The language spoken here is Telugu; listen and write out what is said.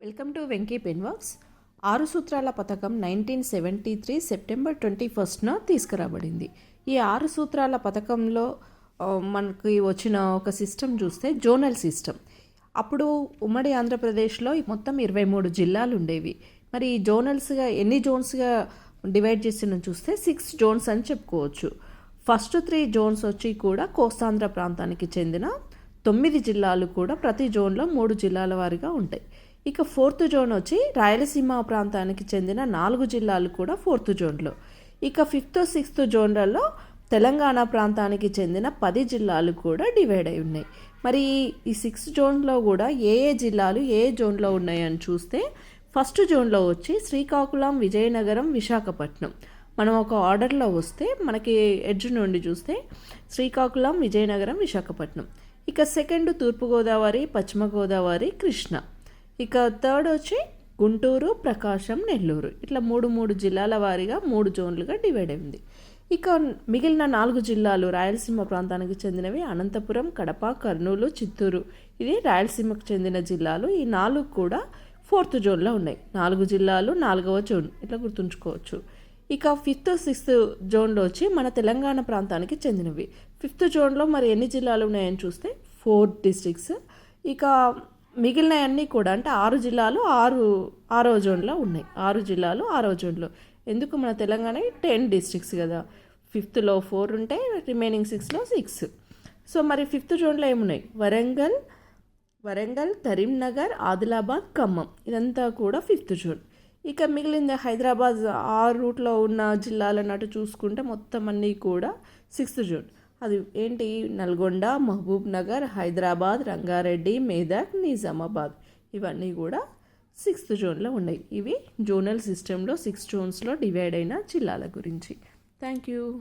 వెల్కమ్ టు వెంకీ పెన్వర్క్స్ ఆరు సూత్రాల పథకం nineteen seventy three September twenty ఫస్ట్న తీసుకురాబడింది. ఈ ఆరు సూత్రాల పథకంలో మనకి వచ్చిన ఒక సిస్టమ్ చూస్తే జోనల్ సిస్టమ్. అప్పుడు ఉమ్మడి ఆంధ్రప్రదేశ్లో మొత్తం ఇరవై మూడు జిల్లాలు ఉండేవి. మరి ఈ జోనల్స్గా ఎన్ని జోన్స్గా డివైడ్ చేసిన చూస్తే సిక్స్ జోన్స్ అని చెప్పుకోవచ్చు. ఫస్ట్ త్రీ జోన్స్ వచ్చి కూడా కోస్తాంధ్ర ప్రాంతానికి చెందిన తొమ్మిది జిల్లాలు కూడా ప్రతి జోన్లో మూడు జిల్లాల వారిగా ఉంటాయి. ఇక ఫోర్త్ జోన్ వచ్చి రాయలసీమ ప్రాంతానికి చెందిన నాలుగు జిల్లాలు కూడా ఫోర్త్ జోన్లో. ఇక ఫిఫ్త్ సిక్స్త్ జోన్లలో తెలంగాణ ప్రాంతానికి చెందిన పది జిల్లాలు కూడా డివైడ్ అయి ఉన్నాయి. మరి ఈ సిక్స్త్ జోన్లో కూడా ఏ ఏ జిల్లాలు ఏ ఏ జోన్లో ఉన్నాయని చూస్తే ఫస్ట్ జోన్లో వచ్చి శ్రీకాకుళం విజయనగరం విశాఖపట్నం. మనం ఒక ఆర్డర్లో వస్తే మనకి ఎడ్జ్ నుండి చూస్తే శ్రీకాకుళం విజయనగరం విశాఖపట్నం. ఇక సెకండ్ తూర్పుగోదావరి పశ్చిమ గోదావరి కృష్ణ. ఇక థర్డ్ వచ్చి గుంటూరు ప్రకాశం నెల్లూరు. ఇట్లా మూడు మూడు జిల్లాల వారీగా మూడు జోన్లుగా డివైడ్ అయింది. ఇక మిగిలిన నాలుగు జిల్లాలు రాయలసీమ ప్రాంతానికి చెందినవి అనంతపురం కడప కర్నూలు చిత్తూరు. ఇది రాయలసీమకు చెందిన జిల్లాలు. ఈ నాలుగు కూడా ఫోర్త్ జోన్లో ఉన్నాయి. నాలుగు జిల్లాలు నాలుగవ జోన్. ఇట్లా గుర్తుంచుకోవచ్చు. ఇక ఫిఫ్త్ సిక్స్త్ జోన్లో వచ్చి మన తెలంగాణ ప్రాంతానికి చెందినవి. ఫిఫ్త్ జోన్లో మరి ఎన్ని జిల్లాలు ఉన్నాయని చూస్తే ఫోర్ డిస్ట్రిక్ట్స్. ఇక మిగిలినవన్నీ కూడా అంటే ఆరు జిల్లాలు ఆరు ఆరో జోన్లో ఉన్నాయి. ఆరు జిల్లాలు ఆరో జోన్లో. ఎందుకు మన తెలంగాణ టెన్ డిస్ట్రిక్ట్స్ కదా? ఫిఫ్త్లో ఫోర్ ఉంటే రిమైనింగ్ సిక్స్లో సిక్స్. సో మరి ఫిఫ్త్ జోన్లో ఏమున్నాయి? వరంగల్ వరంగల్ కరీంనగర్ ఆదిలాబాద్ ఖమ్మం. ఇదంతా కూడా ఫిఫ్త్ జోన్. ఇక మిగిలింది హైదరాబాద్ ఆ రూట్లో ఉన్న జిల్లాలన్నట్టు చూసుకుంటే మొత్తం అన్నీ కూడా సిక్స్త్ జోన్. అది ఏంటి? నల్గొండ మహబూబ్ నగర్ హైదరాబాద్ రంగారెడ్డి మేదక్ నిజామాబాద్. ఇవన్నీ కూడా సిక్స్త్ జోన్లో ఉన్నాయి. ఇవి జోనల్ సిస్టంలో సిక్స్ జోన్స్లో డివైడ్ అయిన జిల్లాల గురించి. Thank you